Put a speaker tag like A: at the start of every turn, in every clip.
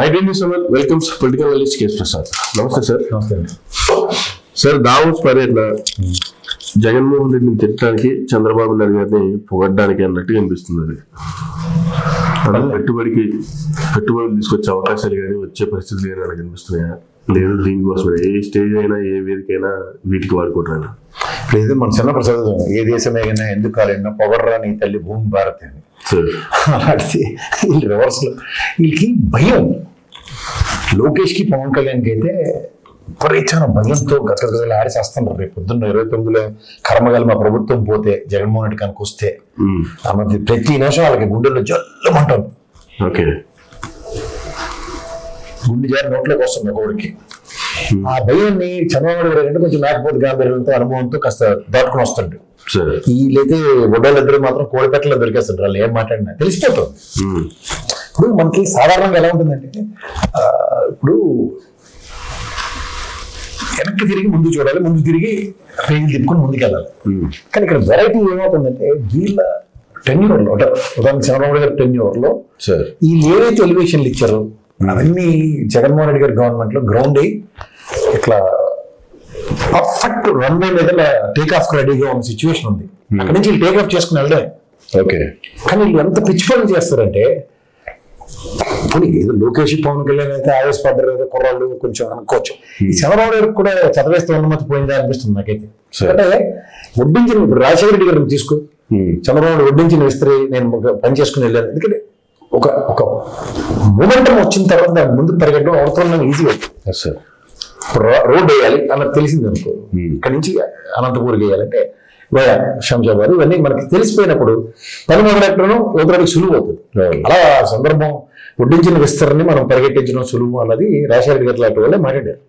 A: My dear sir welcome political analyst KS Prasad నమస్తే sir.
B: నమస్తే అండి.
A: సార్ దావోస్ పర్యటన జగన్మోహన్ రెడ్డిని తిట్టడానికి చంద్రబాబు నాయుడు గారిని పొగడ్డానికి అన్నట్టుగా అనిపిస్తుంది పెట్టుబడికి పెట్టుబడులు తీసుకొచ్చే అవకాశాలు కానీ వచ్చే పరిస్థితులు కానీ నాకు అనిపిస్తున్నాయా లేదు దీనికోసం ఏ స్టేజ్ అయినా ఏ వేదిక అయినా వీటికి వాడుకుంటాను
B: ఇప్పుడు ఏదో మన చిన్న ప్రసాద్ ఏ దేశమైనా ఎందుకు కాలేనా పొగడరా నీ తల్లి భూమి భారత్ అని.
A: సార్.
B: అలాంటిది వీళ్ళు రివర్స్లో వీళ్ళకి భయం. లోకేష్కి పవన్ కళ్యాణ్కి అయితే విపరీతమైన భయంతో గతగతలు ఆడిసేస్తున్నారు రేపు పొద్దున్న ఇరవై తొమ్మిదిలో కర్మగల మా ప్రభుత్వం పోతే జగన్మోహన్ రెడ్డి కనుక వస్తే. అన్నది ప్రతి నిమిషం వాళ్ళకి గుండెల్లో జల్లమంటారు.
A: ఓకే.
B: గుండె జారి నోట్లోకి వస్తుంది ఒకడికి ఆ భయాన్ని చంద్రబాబు గారు అంటే కొంచెం మేకపోతే గాంభీర్యంతో అనుభవంతో కాస్త దాటుకుని వస్తాడు.
A: సరే.
B: వీళ్ళైతే వడ్డాలిద్దరు మాత్రం కోడిపెట్టలో దొరికేస్తారు. వాళ్ళు ఏం మాట్లాడినా తెలిసిపోతుంది.
A: మ్మ్.
B: ఇప్పుడు మనకి సాధారణంగా ఎలా ఉంటుందంటే ఇప్పుడు వెనక్కి తిరిగి ముందు చూడాలి ముందు తిరిగి రేగిలు తిప్పుకొని ముందుకు వెళ్ళాలి
A: మ్మ్.
B: కానీ ఇక్కడ వెరైటీ ఏమవుతుందంటే వీళ్ళ టెన్యూర్లో అంటే ఉదాహరణకి చంద్రబాబు గారి టెన్యూర్లో వీళ్ళు ఏవైతే ఎలివేషన్లు ఇచ్చారో అవన్నీ జగన్మోహన్ రెడ్డి గారి గవర్నమెంట్లో గ్రౌండ్ అయ్యి ఇట్లా పర్ఫెక్ట్ రన్వే మీద టేక్ ఆఫ్ రెడీగా ఉన్న సిచ్యువేషన్ ఉంది. అక్కడి నుంచి వీళ్ళు టేక్ ఆఫ్ చేసుకుని వెళ్ళడమే.
A: ఓకే.
B: కానీ వీళ్ళు ఎంత పిచ్చి పనులు చేస్తారంటే పోనీ ఏదో లోకేష్ పవన్ కళ్యాణ్ అయితే ఆవేశపడ్డారు ఏదో కుర్రాళ్ళు కొంచెం అనుకోవచ్చు. ఈ చంద్రబాబు గారికి కూడా చదివేస్తే ఉన్నమతి పోయిందా అనిపిస్తుంది నాకైతే. అంటే వడ్డించిన ఇప్పుడు రాజశేఖర రెడ్డి గారిని తీసుకో.
A: మ్మ్.
B: చంద్రబాబు నాయుడు వడ్డించిన ఇస్త్రీ నేను పని చేసుకుని వెళ్ళాను. ఎందుకంటే ఒక ఒక మూమెంటం వచ్చిన తర్వాత దాని ముందు పరిగెట్టడం అవసరం ఈజీ అవుతుంది
A: ఎస్ సార్
B: ఇప్పుడు రోడ్ వేయాలి అన్నది తెలిసింది అనుకో.
A: Hmm.
B: ఇక్కడ నుంచి అనంతపూర్కి వేయాలంటే వయా శంషాబాద్ ఇవన్నీ మనకి తెలిసిపోయినప్పుడు పని మొదలెట్టడం యువతరానికి సులువు అవుతుంది. అలా ఆ సందర్భం వడ్డించిన విస్తరణని మనం పరిగెట్టించడం సులువు అన్నది రాజశేఖర గారి లాంటి వాళ్ళే మాట్లాడారు.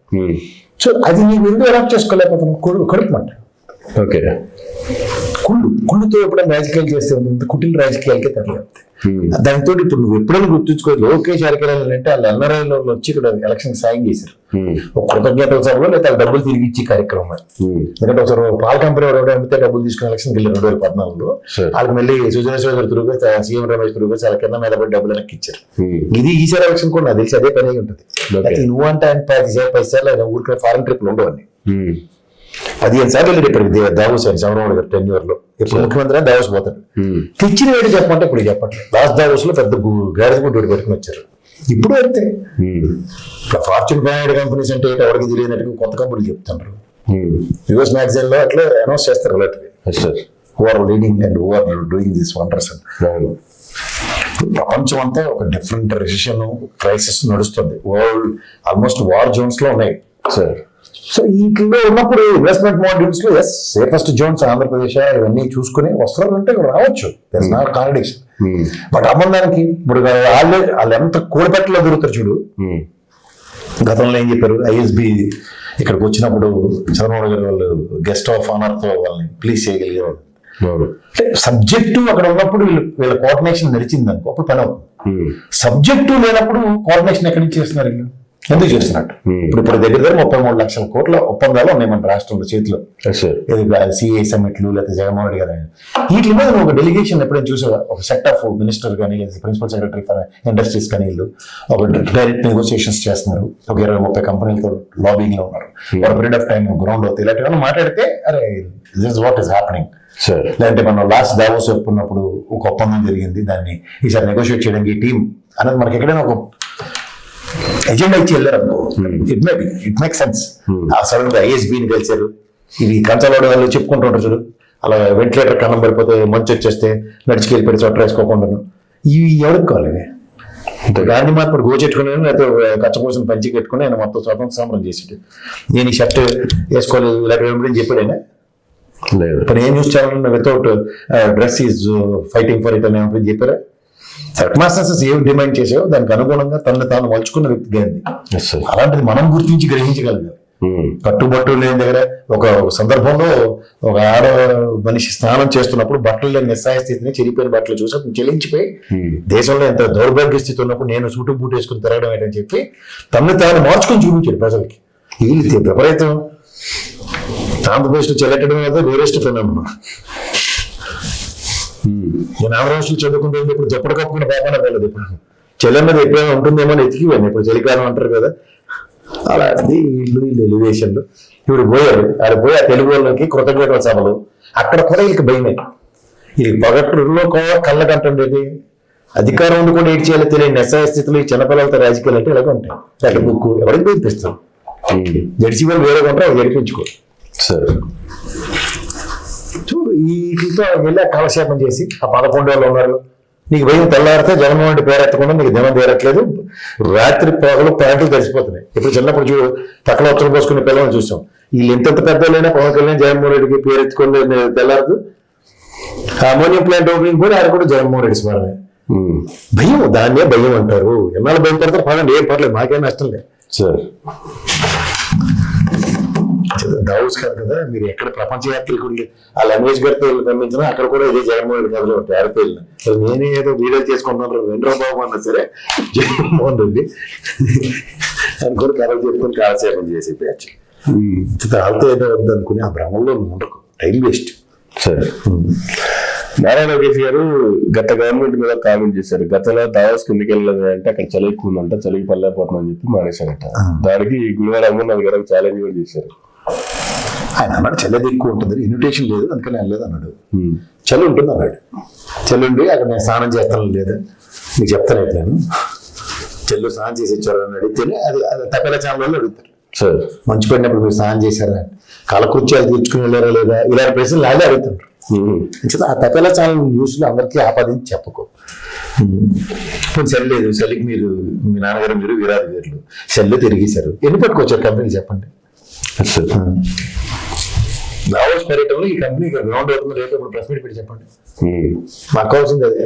B: సో అది నీకు ఎందుకు అడాప్ట్ చేసుకోలేకపోతున్నాం కడుపు మంట.
A: ఓకే.
B: కుళ్ళు కుళ్ళుతో ఎప్పుడైనా రాజకీయాలు చేస్తే ఉంటుంది కుటిల రాజకీయాలకే తరలేదు
A: మ్మ్.
B: దానితో ఇప్పుడు నువ్వు ఎప్పుడైనా గుర్తుంచుకో లోకేష్ అరకెళ్ళాలి అంటే వాళ్ళు ఎన్ఆర్ఐలో వచ్చి ఇక్కడ ఎలక్షన్ సాయం చేశారు. ఒక కృతజ్ఞతల సభలో లేదా వాళ్ళ డబ్బులు తిరిగి ఇచ్చే కార్యక్రమం. ఎందుకంటే ఒకసారి పాల కంపెనీ ఎవరు అమ్మితే డబ్బులు తీసుకుని ఎలక్షన్కి వెళ్ళి రెండు వేల పద్నాలుగులో. వాళ్ళకి మళ్ళీ సుజనేశ్వర గారు తిరుగు సీఎం రమేష్ తిరుగు చాలా కింద మీద పడి డబ్బులు వెనక్కి ఇచ్చారు. ఇది ఈసారి ఎలక్షన్ కూడా నాకు తెలిసి అదే పని ఉంటుంది నువ్వు అంటే ఆయన పది సార్లు పది సార్లు ఊరికి ఫారెన్ ట్రిప్లు ఉండవని
A: మ్మ్.
B: పదిహేను సార్లు వెళ్ళి ఇప్పటికి దే- దావోస్ ఆయన చంద్రబాబు గారు లో ఇప్పుడు ముఖ్యమంత్రి దావోస్ పోతాడు.
A: మ్మ్.
B: తెచ్చిన వేడి చెప్పమంటే ఇప్పుడు చెప్పట్లేదు. లాస్ట్ దావోస్లో పెద్ద గాడిద గుడ్డు పెట్టుకుని వచ్చారు. ఇప్పుడు అయితే
A: మ్మ్.
B: ఇట్లా ఫార్చ్యూన్ ఫైవ్ హండ్రెడ్ కంపెనీస్ అంటే ఎవరికి తెలియనట్టుగా కొత్త కంపెనీలు చెప్తున్నారు
A: మ్మ్.
B: యుఎస్ మ్యాగజైన్లో అట్లా అనౌన్స్ చేస్తారు are leading and doing this wonders అని. ప్రపంచం అంతా ఒక డిఫరెంట్ రెసిషన్ క్రైసిస్ నడుస్తుంది. వరల్డ్ ఆల్మోస్ట్ వార్ జోన్స్లో ఉన్నాయి.
A: సార్
B: సో వీటిలో ఉన్నప్పుడు ఇన్వెస్ట్మెంట్ మాడ్యూల్స్లో ఎస్ సేఫెస్ట్ జోన్స్ ఆంధ్రప్రదేశ్ ఇవన్నీ చూసుకుని వస్తారు అంటే రావచ్చు that's not contradiction
A: hmm.
B: But అమ్మందానికి ఇప్పుడు వాళ్ళే వాళ్ళు ఎంత కూడపెట్టలో దొరుకుతారు చూడు.
A: మ్మ్.
B: గతంలో ఏం చెప్పారు? ఐఎస్బి ఇక్కడికి వచ్చినప్పుడు చంద్రబాబు గారు వాళ్ళు గెస్ట్ ఆఫ్ ఆనర్తో వాళ్ళని ప్లీజ్ చేయగలిగేవాళ్ళు.
A: అవును.
B: అంటే సబ్జెక్టు అక్కడ ఉన్నప్పుడు వీళ్ళు వీళ్ళ కోఆర్డినేషన్ నడిచింది అనుకో అప్పుడు పని అవుతుంది. సబ్జెక్టు లేనప్పుడు కోఆర్డినేషన్ ఎక్కడి నుంచి చేస్తున్నారు వీళ్ళు? ఎందుకు చేస్తున్నట్టు?
A: Hmm.
B: ఇప్పుడు ఇప్పుడు దగ్గర దగ్గర ముప్పై మూడు లక్షల కోట్ల ఒప్పందాలు ఉన్నాయి మన రాష్ట్రంలో చేతిలో. సిఐ సమ్మిట్లు లేకపోతే జగన్మోహన్ రెడ్డి గారు వీటి మీద ఒక డెలిగేషన్ ఎప్పుడైనా చూసావా? ఒక సెట్ ఆఫ్ మినిస్టర్ కానీ లేదా ప్రిన్సిపల్ సెక్రటరీ ఫర్ ఇండస్ట్రీస్ కానీ వీళ్ళు ఒక డైరెక్ట్ నెగోసియేషన్స్ చేస్తున్నారు. ఒక ఇరవై ముప్పై కంపెనీలతో లాబింగ్లో ఉన్నారు. ఒక పీరియడ్ ఆఫ్ టైం గ్రౌండ్ అవుతాయి ఇలాంటివన్నీ మాట్లాడితే అరే this what is happening
A: sir
B: లేదంటే మనం లాస్ట్ దావోస్ చెప్పుకున్నప్పుడు ఒక ఒప్పందం జరిగింది. దాన్ని ఈసారి నెగోషియేట్ చేయడానికి టీం అనేది మనకి ఎక్కడైనా ఒక ఎజెండా ఇచ్చి వెళ్ళారు అనుకో it may be it make sense ఆ సడన్గా ఐఎస్బిని కలిశారు. ఇది కంచలోడు వాళ్ళు చెప్పుకుంటుంటారు చూడు. అలా వెంటిలేటర్ కన్నం పడిపోతే మంచి వచ్చేస్తే నడిచికెళ్ళి పెట్టి చొట్ట వేసుకోకుండా ఇవి ఎవరికి కావాలి? గాంధీ మహాత్ముడు గోచెట్టుకుని లేకపోతే కచ్చపోసిన పంచి కట్టుకుని ఆయన మొత్తం స్వతంత్ర సంబరం చేసాడు నేను ఈ షర్ట్ వేసుకోలేదు ఇలాంటి చెప్పాడు ఆయన.
A: లేదు.
B: ఇప్పుడు a news channel without dress is fighting for it అని చెప్పారా? సర్కమాస్టెన్సెస్ ఏం డిమాండ్ చేసావో దానికి అనుగుణంగా తనను తాను మలుచుకున్న వ్యక్తి గాంధీ
A: ఎస్ సార్
B: అలాంటిది మనం గుర్తించి గ్రహించగలగాలి
A: మ్మ్.
B: కట్టుబట్టు లేని దగ్గర ఒక సందర్భంలో ఒక ఆడ మనిషి స్నానం చేస్తున్నప్పుడు బట్టలు లేని నిస్సాయ స్థితిని చెరిపోయిన బట్టలు చూసి చెల్లించిపోయి
A: మ్మ్.
B: దేశంలో ఎంత దౌర్భాగ్య స్థితి ఉన్నప్పుడు నేను సూటు బూట్ వేసుకుని తిరగడం ఏంటని చెప్పి తనని తాను మార్చుకొని చూపించాడు ప్రజలకి వీళ్ళు విపరీతం ఆంధ్రప్రదేశ్లో చెల్లెట్టడం ఏదో వేరెస్ట్ ఫినామినా
A: మ్మ్.
B: నేను ఆంధ్రప్రదేశ్లో చదువుకుంటే ఇప్పుడు జప్పటి కప్పుకున్న పాపన వెళ్ళదు ఇప్పుడు. చలి మీద ఎప్పుడైనా ఉంటుందేమో అని ఎతికిపోయింది ఇప్పుడు చలికాలం అంటారు కదా. అలాంటిది వీళ్ళు వీళ్ళు ఎలివేషన్లు ఇప్పుడు పోయారు. ఆడ పోయి ఆ తెలుగు వాళ్ళకి కృతజ్ఞతల సభలు. అక్కడ కూడా వీళ్ళకి భయమే. ఈ పగట్లో కళ్ళ కంటుండేది అధికారం ఉండి కూడా ఏడ్ చేయాలో తెలియని నిస్సాయ స్థితిలో ఈ చిన్నపిల్లలతో రాజకీయాలు అంటే ఇలాగే ఉంటాయి. రెడ్ బుక్ ఎవరికి బెదిరిస్తాం జడ్సీ వాళ్ళు వేరే ఉంటారు అవి జరిపించుకో
A: సరే.
B: వీటితో వెళ్ళి కాలక్షేపం చేసి ఆ పదకొండు వాళ్ళు ఉన్నారు. నీకు భయం తెల్లారితే జగన్మోహన్ రెడ్డి పేరు ఎత్తకుండా నీకు దినం తీరట్లేదు. రాత్రి పగలు ప్యాంట్లు తడిసిపోతున్నాయి. ఇప్పుడు చిన్నప్పుడు చూడు పక్కన ఉత్తరం పోసుకునే పిల్లల్ని చూసాం వీళ్ళు ఎంతెంత పెద్దలైనా పవన్ కళ్యాణ్ జగన్మోహన్ రెడ్డికి పేరు ఎత్తుకొని తెల్లారదు అమోనియం ప్లాంట్ ఓపెనింగ్ కూడా ఆయన కూడా జగన్మోహన్ రెడ్డి స్మరణే. భయం దాన్నే భయం అంటారు. ఎన్నాళ్ళు భయం పడతారు? పడండి ఏం పర్లేదు మాకేం నష్టం లేదు.
A: సరే.
B: డౌట్స్ కాదు కదా మీరు ఎక్కడ ప్రపంచ యాత్రికులు ఆ లాంగ్వేజ్ గారితో పంపించినా అక్కడ కూడా ఇదే జగన్మోహన్ రెడ్డి కథలు ఉంటాయి ఆడపిల్లలు అసలు నేనే ఏదో వీడియో చేసుకుంటున్నాను వెంట్రా బాబు అన్నా సరే జగన్మోహన్ రెడ్డి అని కూడా కథలు చెప్పుకొని కాలక్షేపం చేసి బ్యాచ్. వాళ్ళతో ఏదో వద్దు అనుకుని ఆ భ్రమంలో ఉండకు టైం వేస్ట్.
A: సరే. నారాయణ లోకేష్ గారు గత గవర్నమెంట్ మీద కామెంట్ చేశారు గతంలో దావస్ కిందకి వెళ్ళలేదు అంటే అక్కడ చలి ఎక్కువ ఉందంట చలికి పడలేకపోతుందని చెప్పి మానేశారట. దానికి గుడివాడ అమ్మన్నది గారు ఛాలెంజ్ కూడా చేశారు.
B: ఆయన అన్నాడు చల్లది ఎక్కువ ఉంటుంది ఇన్విటేషన్ లేదు అందుకని వెళ్ళలేదు అన్నాడు. చలి ఉంటుంది అన్నాడు. చలి ఉండి అక్కడ నేను స్నానం చేస్తాను లేదు? నీకు చెప్తాను నేను. చెల్లు స్నానం చేసి వచ్చారు అని అడిగితేనే అది అది తప్పేలా ఛానల్ అడుగుతారు.
A: సరే.
B: మంచు పడినప్పుడు మీరు స్నానం చేశారా? కాలకృత్యాలు తీర్చుకుని వెళ్ళారా లేదా? ఇలాంటి ప్రశ్నలు లాగే అడుగుతుంటారు. ఆ తపేలా ఛానల్ న్యూస్లో అందరికీ ఆపాదించి చెప్పకు. ఇప్పుడు సెల్ లేదు సెల్కి మీరు మీ నాన్నగారు మీరు వీరాది వీరులు సెల్ తిరిగేశారు. ఎన్ని పట్టుకొచ్చారు కంపెనీ చెప్పండి. లావోస్ పర్యటనలో ఈ కంపెనీ ఇక్కడ గ్రౌండ్ అవుతుంది రేపు ఇప్పుడు ప్రెస్ మీట్ పెట్టి చెప్పండి
A: ఉమ్.
B: మాకు కావాల్సింది అదే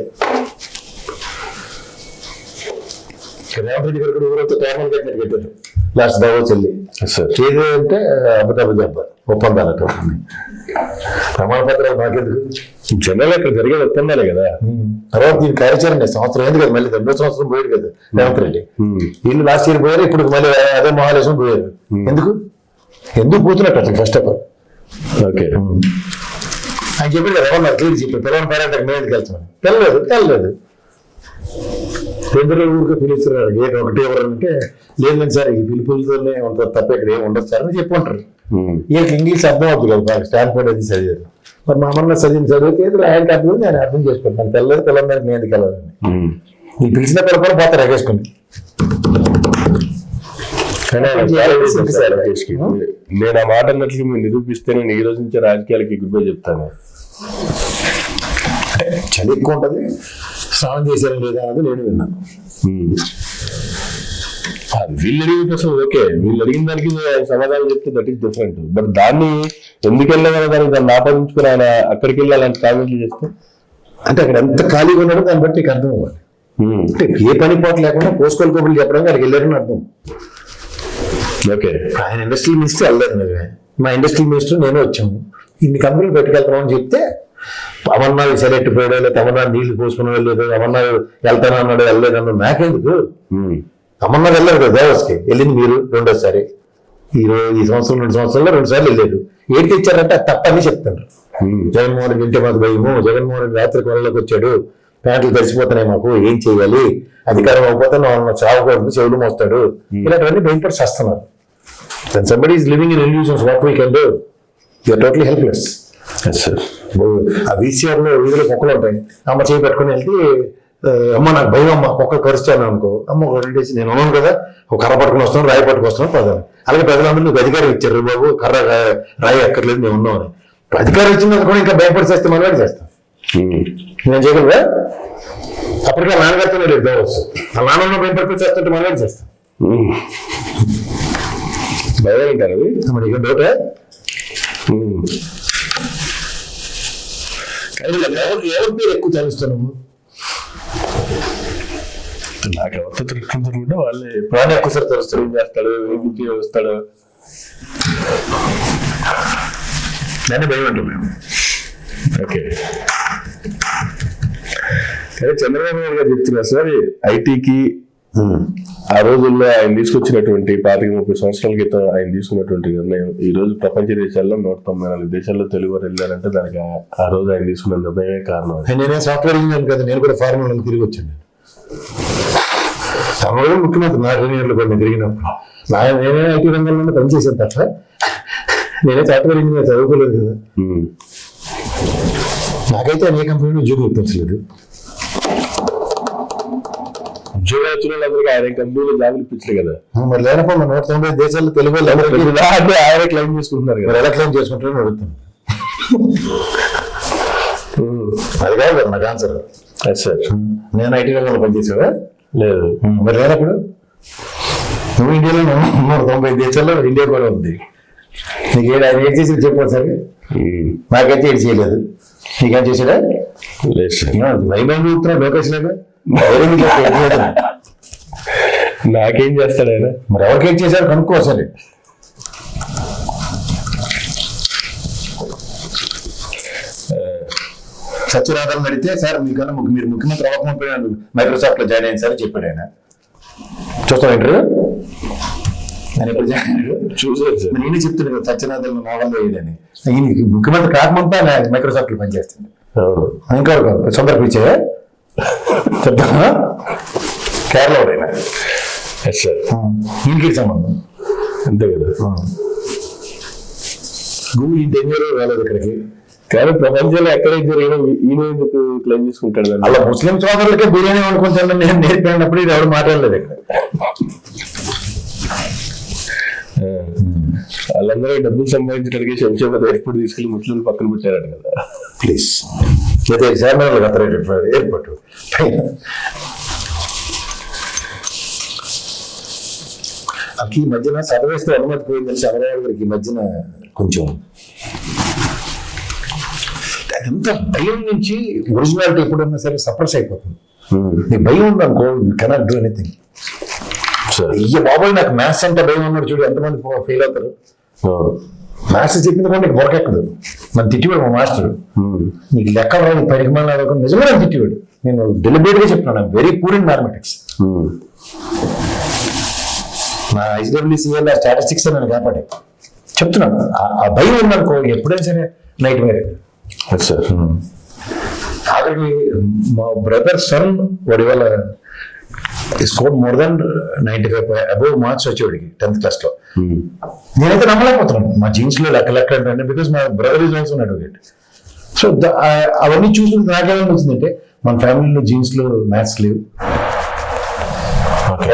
B: రేవంత్ రెడ్డి గారు కూడా ఊరంతా టైమల్ కట్టినట్టు కట్టారు లాస్ట్ దావోస్ వెళ్ళి ఏది అంటే ఒప్పందాలు ప్రమాణ పత్రాలు మాకెందుకు?
A: జనరల్ అక్కడ జరిగే ఒప్పందాలే కదా.
B: తర్వాత దీని కార్యాచరణ సంవత్సరం అయింది కదా మళ్ళీ రెండో సంవత్సరం పోయాడు కదా రేవంత్ రెడ్డి.
A: ఉమ్.
B: వీళ్ళు లాస్ట్ ఇయర్ పోయారు ఇప్పుడు మళ్ళీ అదే మహాలేశం పోయారు. ఎందుకు? ఎందుకు పోతున్నట్టు అసలు ఫస్ట్ ఆఫ్ ఆల్
A: ఓకే.
B: ఆయన చెప్పాడు కదా ఎవరు క్లియర్ చెప్పాడు పిల్లల పేరెంట్ మేము ఎందుకు వెళ్తున్నాను తెల్లలేదు రెండు ఊరికి పిలుస్తున్నారు? ఏంటి ఒకటి ఎవరంటే లేదండి సార్ ఈ పిలుపులతోనే ఉంటుంది తప్ప ఇక్కడ ఏమి ఉండదు సార్ అని చెప్పి ఉంటారు
A: ఉమ్.
B: వీళ్ళకి ఇంగ్లీష్ అర్థం అవుతుంది కదా బాగా స్టాన్ఫోర్డ్ అది చదివారు మరి మా అమ్మ చదివిన చదివితే ఏదో ఆయనకి అర్థం నేను అర్థం చేసుకుంటాను తెల్లది పిల్లల మీద నేను ఎందుకు వెళ్ళాలని. ఈ పిలిచిన పిల్లలు పోతారు ఎగేసుకుని
A: నేను ఆ మాట అన్నట్లు మీరు నిరూపిస్తే నేను ఈ రోజు నుంచి రాజకీయాలకి గుడ్ బై చెప్తాను.
B: చలి ఎక్కువ ఉంటుంది స్నానం చేశారు లేదా అనేది నేను విన్నాను.
A: వీళ్ళు అడిగిన ప్రశ్న ఓకే. వీళ్ళు అడిగిన దానికి సమాధానం చెప్తే దట్ ఈస్ డిఫరెంట్ బట్ దాన్ని ఎందుకు వెళ్ళాలని దానికి దాన్ని ఆపాదించుకుని ఆయన అక్కడికి వెళ్ళి అలాంటి కామెంట్లు చేస్తే?
B: అంటే అక్కడ ఎంత ఖాళీగా ఉన్నాడో దాన్ని బట్టి నీకు అర్థం అవ్వాలి. అంటే ఏ పని పోటు లేకుండా పోసుకోలు కబుర్లు చెప్పడానికి అక్కడికి వెళ్ళారని అర్థం.
A: ఓకే
B: ఆయన ఇండస్ట్రియల్ మినిస్టర్ వెళ్ళలేదు నిజమే. మా ఇండస్ట్రియల్ మినిస్టర్ నేను వచ్చాము. ఇన్ని కంపెనీలు పెట్టుకెళ్తాం అని చెప్తే అవన్నా సెలెక్ట్ పోయాడో లేదా అవన్నా నీళ్ళు పోసుకున్నాడో లేదో అవన్నా వెళ్తాను అన్నాడు వెళ్ళలేదు? అన్నాడు నాకెందుకు?
A: ఉమ్.
B: అమ్మన్న వెళ్ళారు కదా దేవస్కి వెళ్ళింది మీరు రెండోసారి. ఈ రో- ఈ సంవత్సరం రెండు సంవత్సరాల్లో రెండు సార్లు వెళ్ళారు ఏంటి తెచ్చారంటే అది తప్పని చెప్తారు
A: ఉమ్.
B: జగన్మోహన్ రెడ్డి ఇంటే మాకు భయము. జగన్మోహన్ రెడ్డి రాత్రి కొనలోకి వచ్చాడు. ప్యాంట్లు తడిసిపోతున్నాయి మాకు. ఏం చేయాలి? అధికారం అవ్వకపోతే మనం చావకూడదు. చెవులు మోస్తాడు. ఇలాంటివన్నీ భయపడి చేస్తున్నారు. Then somebody is living in illusions what we can do you're totally helpless
A: Yes, sir.
B: ఆ VCR లో వీధిలో కుక్కలు ఉంటాయి. అమ్మ చేయి పెట్టుకుని వెళ్తే అమ్మ నాకు భయం అమ్మ కుక్క కరుస్తాను అనుకో. అమ్మ ఒక రెండు డేస్ నేను ఉన్నాను కదా ఒక కర్ర పట్టుకుని వస్తాను రాయి పట్టుకుని వస్తాను పదాలు. అలాగే ప్రజలందరూ నీకు అధికారం ఇచ్చారు. బాబు కర్ర రాయి అక్కర్లేదు మేము ఉన్నామని ఇప్పుడు అధికారం ఇచ్చిన కూడా ఇంకా భయపడి చేస్తే మనవాడి చేస్తాం. నేను చేయగలవా అప్పటికే నాన్నగారితో లేదు ఆ నాన్న భయపడితే చేస్తుంటే మనవాడి చేస్తాం.
A: ఉమ్. భయం
B: డౌట్ అది ఎవరు ఎవరి పేరు ఎక్కువ తెలుస్తున్నావు
A: నాకు ఎవరితో తిరుగుతుంటే వాళ్ళే.
B: ప్రాణి ఎక్కువసారి తెలుస్తారు
A: ఏం చేస్తాడు ఎందుకు వస్తాడు.
B: దాన్ని భయం అంటాం మేము.
A: ఓకే. కానీ చంద్రబాబు నాయుడు గారు చెప్తున్నారు సార్ ఐటీకి ఆ రోజుల్లో ఆయన తీసుకొచ్చినటువంటి పాతిక ముప్పై సంవత్సరాల క్రితం ఆయన తీసుకున్నటువంటి నిర్ణయం ఈ రోజు ప్రపంచ దేశాల్లో నూట తొంభై నాలుగు దేశాల్లో తెలుగు వారు వెళ్ళారంటే దానికి ఆ- రోజు ఆయన తీసుకున్న నిర్ణయమే కారణం.
B: నేనే సాఫ్ట్వేర్ ఇంజనీర్ కదా నేను కూడా ఫారెన్ వాళ్ళకి తిరిగి వచ్చాను తమరు ముఖ్యమంత్రి నా ఇంజనీర్లు కొన్ని తిరిగినప్పుడు నా నేనే ఐటీ రంగంలో పనిచేసాను తప్ప నేనే సాఫ్ట్వేర్ ఇంజనీర్ చదువుకోలేదు కదా. నాకైతే అనేక కంపెనీలు ఉద్యోగం ఇప్పించలేదు
A: ఉద్యోగం వచ్చిన వాళ్ళందరికీ ఆయన కంపెనీలో జాబులు ఇప్పించలే కదా
B: మరి లేనప్పుడు మన నూట తొంభై దేశాల్లో తెలుగు
A: ఆయనే చేసుకుంటున్నారు కదా.
B: ఎలా చేసుకుంటారని. అది కాదు కదా నాకు ఆన్సర్
A: సార్.
B: నేను ఐటీ రంగంలో పనిచేసావా?
A: లేదు.
B: మరి లేనప్పుడు నువ్వు ఇండియాలో నూట తొంభై దేశాల్లో ఇండియా కూడా ఉంది. నీకు ఏడు ఆయన ఏం చేసి చెప్పు సరే
A: ఉమ్.
B: నాకైతే చేయలేదు. నీకేం చేసాడా
A: లేదు సార్.
B: వైభవం చూపుతున్నా లోకేష్ లాగా
A: నాకేం చేస్తాడు ఆయన?
B: మరి ఎవరికి ఏం చేశారు? కనుక్కో సరే సత్యనాథన్ అడిగితే సార్ మీకన్నా మీరు ముఖ్యమంత్రి అవ్వకపోయినా మైక్రోసాఫ్ట్లో జాయిన్ అయ్యింది సార్ చెప్పాడు ఆయన. చూస్తాం ఇంటర్వ్యూ నేను ఎప్పుడు జాయిన్ అయ్యాడు
A: చూసాను సార్.
B: నేనే చెప్తున్నాను కదా సత్యనాథన్ నా వల్ల వేయడని ఈయన ముఖ్యమంత్రి కాకముందు మైక్రోసాఫ్ట్లో పనిచేస్తుంది ఇంకా సొంత చెప్తామా కేరళ
A: ఎస్ సార్
B: ఈయనకి సంబంధం.
A: అంతే కదా?
B: గూగుల్ ఇంటెన్యూర్ రాలేదు ఇక్కడికి.
A: కానీ ప్రపంచంలో ఎక్కడైతే జరిగినా ఈయన ఎందుకు క్లెయిమ్ చేసుకుంటాడు?
B: అలా ముస్లిం సోదరులకే బిర్యానీ వండుకుంటాను నేను నేర్పినప్పుడు ఇది ఎవరు మాట్లాడలేదు ఇక్కడ.
A: వాళ్ళందరూ డబ్బులు సంపాదించడానికి శంషాబాద్ ఎయిర్పోర్ట్ తీసుకెళ్ళి ముస్లింలు పక్కన పెట్టారట కదా.
B: ప్లీజ్ అయితే చార్మినార్ కత్తరేటెడ్ ఎయిర్పోర్ట్ ఈ మధ్యన సర్వేస్తే అనుమతి పోయిందని చంద్రబాబు గారికి ఈ మధ్యన కొంచెం అదంతా భయం నుంచి ఒరిజినాలిటీ ఎప్పుడన్నా సరే సప్రెస్ అయిపోతుంది. నీ భయం ఉందనుకో కెనాట్ డూ ఎనీథింగ్. అయ్య బాబాయ్ నాకు మ్యాథ్స్ అంటే భయం ఉన్నాడు చూడు ఎంతమంది ఫెయిల్ అవుతారు? మ్యాథ్స్ చెప్పింది కూడా నీకు బొరకెక్కదు. మన తిట్టివాడు మా మాస్టర్. నీకు లెక్క రాదు పరిగణన అడగకుండా నిజమే నాకు తిట్టివాడు. నేను డెలిబరేట్గా చెప్తున్నాను. వెరీ పూర్ ఇన్ మ్యాథమెటిక్స్ నా ఐడబ్ల్యూసీఎల్ స్టాటిస్టిక్స్ నేను కాపాడే. చెప్తున్నాను. ఆ- భయం ఉందనుకో ఎప్పుడైనా సరే నైట్ మేరే
A: సార్
B: ఆఖరికి మా బ్రదర్ సన్ వాడి వల్ల score more than ninety five above marks వచ్చేవాడికి టెన్త్ క్లాస్లో. నేనైతే నమ్మలేకపోతున్నాను మా జీన్స్లో లెక్క లెక్క అంటే బికాస్ మా brother is also advocate so అవన్నీ చూసి నాకేమని వచ్చిందంటే మన ఫ్యామిలీలో జీన్స్లో మ్యాథ్స్ లేవు.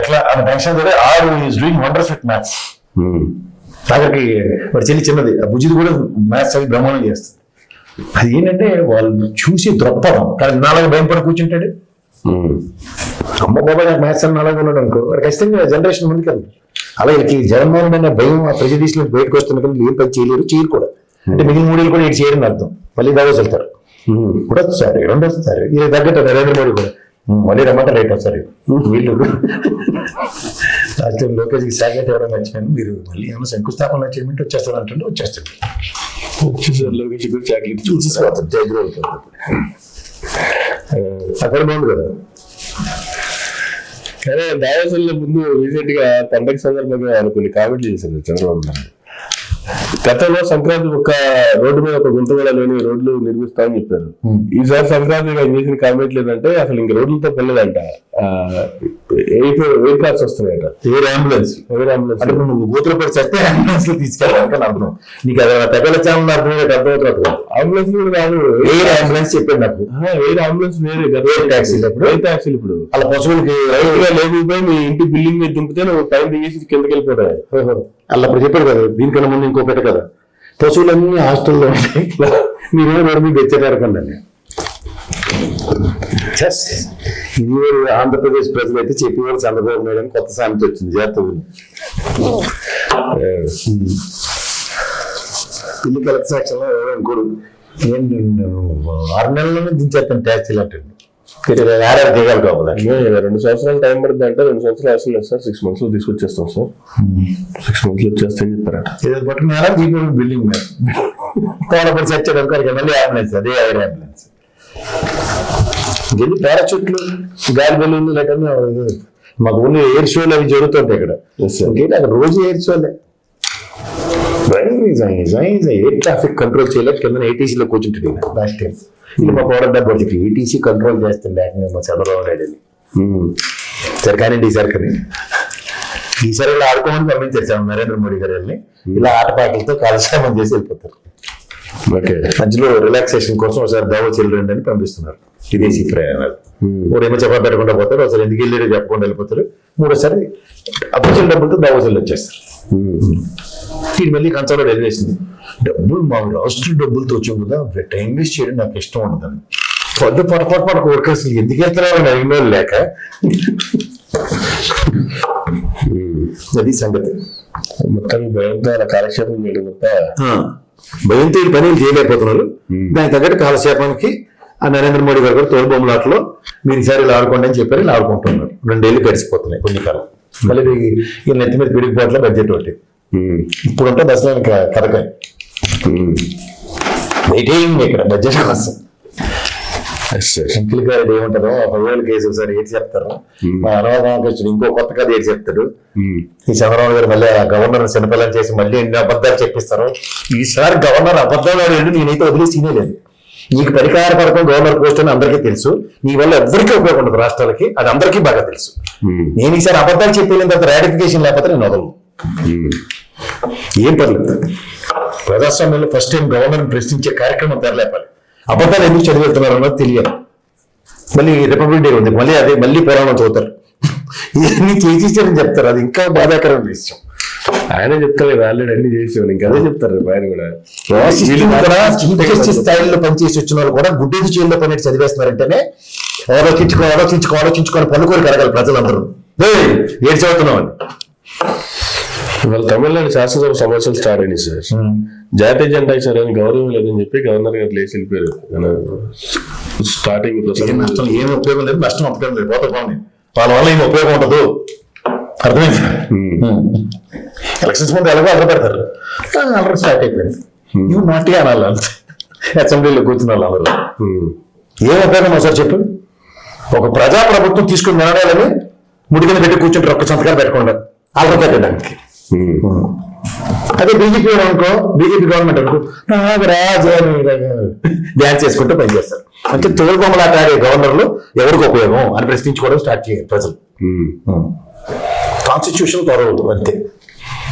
B: ఎట్లా అని టెన్షన్ తోడే are is doing wonders with maths ఆఖరికి వాడి చెల్లి చిన్నది ఆ బుజ్జిది కూడా మ్యాథ్స్ అవి బ్రహ్మాండం చేస్తుంది. అది ఏంటంటే వాళ్ళు చూసి దృక్పథం. కానీ నాలుగు భయపడి కూర్చుంటాడు. అమ్మ బాబా నాకు మ్యాథ్స్ అని అలాగే ఉన్నాడు అనుకో ఖచ్చితంగా జనరేషన్ ముందుకెళ్ళదు అలా వీళ్ళకి జగన్మోహన్ అనే భయం ఆ నుంచి బయటకు వస్తున్న కానీ ఏం పని చేయలేరు చేయరు కూడా. అంటే మిగిలిన మూడేళ్ళు కూడా ఇటు చేయడం అర్థం. మళ్ళీ దావోస్ వెళ్తారు. కూడా వస్తారు రెండు వస్తారు. ఇది తగ్గట్టు నరేంద్ర మోడీ కూడా. ఉమ్, మళ్ళీ రమ్మంటే రైట్ వస్తారు. వీళ్ళు లాస్ట్ టైం లోకేష్కి సాగేట్ ఎవరైనా వచ్చినాను మీరు మళ్ళీ ఏమైనా శంకుస్థాపన చేయమంటే వచ్చేస్తాడు అంటే వచ్చేస్తాడు.
A: వచ్చేసారు లోకేష్ చాక్లెట్ చూసి
B: అక్కడ బాగుంది కదా.
A: కానీ దావాసంలో ముందు రీసెంట్గా పండగ సందర్భంగా ఆయన కొన్ని కామెంట్లు చేశారు చంద్రబాబు నాయుడు. గతంలో సంక్రాంతి ఒక రోడ్డు మీద ఒక గుంత కూడా లేని రోడ్లు నిర్మిస్తామని చెప్పారు.
B: Hmm.
A: ఈసారి సంక్రాంతి ఆయన చేసిన కామెంట్ లేదంటే అసలు ఇంక రోడ్లతో air air cars వస్తున్నాయంట.
B: Air ambulance.
A: Air ambulance.
B: అంటే నువ్వు బూతులు పడి చస్తే అంబులెన్స్లో తీసుకెళ్ళాలని అర్థం నీకు అది తెగల ఛానల్ అర్థమైతే అర్థమవుతుంది
A: అంబులెన్స్ కూడా కాదు.
B: ఎయిర్ అంబులెన్స్ చెప్పాడు నాకు.
A: ఎయిర్ అంబులెన్స్ వేరే
B: Air taxi లు ఇప్పుడు?
A: ఎయిర్ ట్యాక్సీలు ఇప్పుడు.
B: అలా పశువులకి
A: రైతుగా లేకపోయి మీ ఇంటి బిల్డింగ్ మీద దింపితే నువ్వు పైన దిగేసి కిందకి వెళ్ళిపోతాయి.
B: అలా అప్పుడు చెప్పాడు కదా దీనికన్నా ముందు ఇంకో పెట్ట కదా పశువులన్నీ హాస్టల్లో ఉంటాయి. మీరు మేడం మీకు తెచ్చారు కండి Just ఇది ఆంధ్రప్రదేశ్ ప్రజలు అయితే చెప్పేవారు చంద్రబాబు నాయుడు కొత్త సామెత వచ్చింది. జాతీయ పిల్లి కలెక్ట్ సాక్షన్లో ఇంకోడు ఏంటి ఆరు నెలలోనే దించేస్తాను ట్యాక్సీలు అంటే ఆర్ఆర్ దిగాలి
A: రెండు సంవత్సరాలు టైం పడుతుంది అంటే. రెండు సంవత్సరాలు అవసరం లేదు సార్ సిక్స్ మంత్స్లో తీసుకొచ్చేస్తాం సార్ సిక్స్ మంత్స్లో వచ్చేస్తాయని చెప్పారట.
B: ఏదో దీపం బిల్డింగ్ మీద. మళ్ళీ అంబులెన్స్ అదే అంబులెన్స్ పారాచూట్లు గాలి బెలూన్లు లేకుండా మాకు ఓన్లీ ఎయిర్ షోలు అవి జరుగుతుంటాయి ఇక్కడ. అక్కడ రోజు ఎయిర్ షోలే ఎయిర్ ట్రాఫిక్ కంట్రోల్ చేయలేదు కింద ఏటీసీలో కూర్చుంటుంది లాస్ట్ టైం ఇది మా డబ్బు చెప్పి ఏటీసీ కంట్రోల్ ఏకంగా మా చంద్రబాబు నాయుడు అని. సరే కానీ ఈసారి కానీ ఈసారి ఇలా ఆడుకోమని పంపించారు నరేంద్ర మోడీ గారు వెళ్ళి. ఇలా ఆటపాటలతో కాలక్షేమం చేసి వెళ్ళిపోతారు.
A: ఓకే.
B: మధ్యలో రిలాక్సేషన్ కోసం ఒకసారి దావోస్ వెళ్ళండి అని పంపిస్తున్నారు. విదేశీ ప్రయాణాలు. ఒకరేమో చెప్ప పెట్టకుండా పోతారు ఒకసారి ఎందుకు వెళ్ళారో చెప్పకుండా వెళ్ళిపోతారు. మూడోసారి అఫీషియల్ డబ్బులతో వెళ్ళి వచ్చేస్తారు. ఇది మళ్ళీ కన్సల్ట్ వెళ్ళేసింది డబ్బులు మా రాష్ట్ర డబ్బులతో వచ్చాం కదా టైం వేస్ట్ చేయడం నాకు ఇష్టం ఉండదని పొద్దు పొరపాటు పడక వర్కర్స్ ఎందుకు వెళ్తున్నారని అడిగిన లేక. అది సంగతి.
A: మొత్తం భయంతో కాలక్షేపం చేయడం తప్ప
B: భయంతో ఈ పనులు చేయలేకపోతున్నారు. దానికి తగ్గట్టు కాలక్షేపానికి ఆ నరేంద్ర మోడీ గారు కూడా తోలుబొమ్మలాట్లో మీరు ఈసారి ఇలా ఆడుకోండి అని చెప్పారు ఇలా ఆడుకుంటున్నారు. రెండేళ్ళు గడిచిపోతున్నాయి కొన్ని కాలం. మళ్ళీ ఈ- నెత్తి మీద పిడిగిపోట్ల బడ్జెట్ ఒకటి. ఇప్పుడు ఉంటే దసరా కథకాయ వెయిటింగ్ ఇక్కడ బడ్జెట్ కోసం. శంకిల్ గారు ఏమంటారో? పదివేలు కేసు సార్ ఏటి చెప్తారు? మా అనవరామకృష్ణుడు ఇంకో కొత్త కథ ఏటి చెప్తాడు? ఈ చంద్రబాబు గారు మళ్ళీ ఆ గవర్నర్ చిన్నపిల్లలు చేసి మళ్ళీ ఎన్ని అబద్ధాలు చెప్పిస్తారు? ఈసారి గవర్నర్ అబద్ధాలు నేనైతే వదిలేసినే లేదు నీకు పరిహార పథకం గవర్నర్ పోస్ట్ అని అందరికీ తెలుసు. నీ వల్ల ఎవరికీ ఉపయోగం ఉండదు రాష్ట్రాలకి. అది అందరికీ బాగా తెలుసు. నేను ఈసారి అబద్ధాలు చెప్పేసిన తర్వాత రాటిఫికేషన్ లేకపోతే నేను వదలను. ఏం పర్లేదు ప్రజాస్వామ్యంలో ఫస్ట్ టైం గవర్నర్ ప్రశ్నించే కార్యక్రమం తెరలేపాలి. అబద్ధాలు ఎందుకు చదివి వెళ్తున్నారు అన్నది తెలియదు. మళ్ళీ రిపబ్లిక్ డే ఉంది. మళ్ళీ అదే మళ్ళీ పురాణం చదువుతారు. ఇవన్నీ చేసేసారని చెప్తారు. అది ఇంకా బాధాకరమైన విషయం.
A: ఆయన చెప్తారు ఆల్రెడీ అన్ని చేసేవాళ్ళు ఇంకా అదే చెప్తారు ఆయన కూడా.
B: స్థాయిలో పనిచేసి వచ్చిన వాళ్ళు కూడా గుడ్డేది చేతిలో పని చదివేస్తున్నారంటేనే ఆలోచించుకో ఆలోచించుకో ఆలోచించుకొని పనుకోరు కలగాలి ప్రజలందరూ. ఏడు చదువుతున్నావు? అని
A: ఇవాళ తమిళనాడు శాసనసభ సమావేశాలు స్టార్ట్ అయినాయి సార్. జాతీయ జెండా సార్ అని గౌరవం లేదని చెప్పి గవర్నర్ గారు లేచి వెళ్ళిపోయారు. స్టార్టింగ్
B: నష్టం ఏం ఉపయోగం లేదు నష్టం ఉపయోగం లేదు. పోతే బాగుంది వాళ్ళ వల్ల ఏం ఉపయోగం ఉండదు. అర్థమైంది? ఎలక్షన్స్ ముందు ఎలాగో అలర పెడతారు. అలర స్టార్ట్ అయిపోయింది. ఇవి నాటి అనాలి అంతే. అసెంబ్లీలో కూర్చున్న వాళ్ళు. ఏం ఉపయోగం ఒకసారి చెప్పు. ఒక ప్రజా ప్రభుత్వం తీసుకుని నడవాలని ముడి కింద పెట్టి కూర్చుంటారు ఒక్క సంతకాలు పెట్టకుండా అలర పెట్టడానికి. అదే బీజేపీ అనుకో బీజేపీ గవర్నమెంట్ అనుకో డ్యాన్స్ చేసుకుంటూ పనిచేస్తారు అంటే తొలి బొమ్మలాట ఆడే గవర్నర్లు ఎవరికి ఉపయోగం అని ప్రశ్నించుకోవడం స్టార్ట్ చేయాలి ప్రజలు. కాన్స్టిట్యూషన్ గౌరవం అంతే.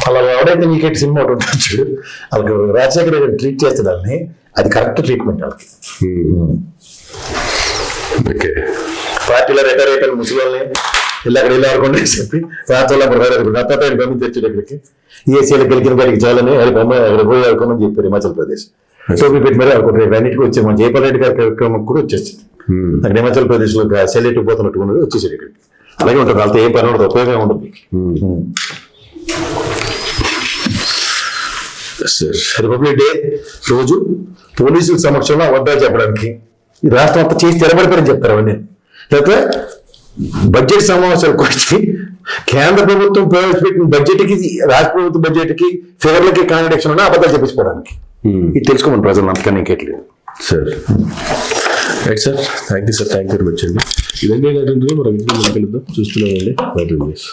B: అలా ఎవడైతే నీకెట్ సినిమా ఒకటి చూడు వాళ్ళకి రాజశేఖర గారు ట్రీట్ చేస్తే దాన్ని అది కరెక్ట్ ట్రీట్మెంట్ వాళ్ళకి.
A: ఉమ్. ఓకే
B: పార్టీలో రిటైర్ అయిపోయిన ముసలి ఇలా అక్కడ వెళ్ళి ఆడుకోండి అని చెప్పి రాత్రుల్లో ప్రధాన దత్తాత గమని తెచ్చాడు ఇక్కడికి. ఏసీలో గెలిచిన గారికి చాలని బొమ్మ అక్కడ పోయి ఆడుకోమని చెప్పారు హిమాచల్ ప్రదేశ్. టోపీ పెట్టి మరీ ఆడుకుంటారు. అన్నిటికీ వచ్చే మన జయపాల్ రెడ్డి గారి కార్యక్రమం కూడా వచ్చేసింది.
A: ఉమ్.
B: అక్కడ హిమాచల్ ప్రదేశ్లో సెలెక్ట్ పోతున్నట్టు వచ్చేసాడు ఇక్కడికి. అలాగే ఉంటుంది వాళ్ళతో ఏ పని ఉండదు ఉపయోగం ఉండదు. రిపబ్లిక్ డే రోజు పోలీసుల సమక్షంలో అబద్ధాలు చెప్పడానికి. ఈ రాష్ట్రం అంతా చేసి తెరబడిపోయి చెప్తారు అవన్నీ. లేకపోతే బడ్జెట్ సమావేశాలకు వచ్చి కేంద్ర ప్రభుత్వం ప్రవేశపెట్టిన బడ్జెట్కి రాష్ట్ర ప్రభుత్వ బడ్జెట్కి ఫిగర్లకి కాంట్రడిక్షన్ ఉన్న అబద్ధాలు చెప్పించుకోవడానికి. ఇది తెలుసుకోమని ప్రజలు అంతకన్నా ఇంకెట్లేదు
A: sir right sir thank you sir thank you very much అండి ఇవన్నీ ఏంటంటే మనం ఇంట్లో చూస్తున్నామండి చూస్తున్నామండి. న్యూస్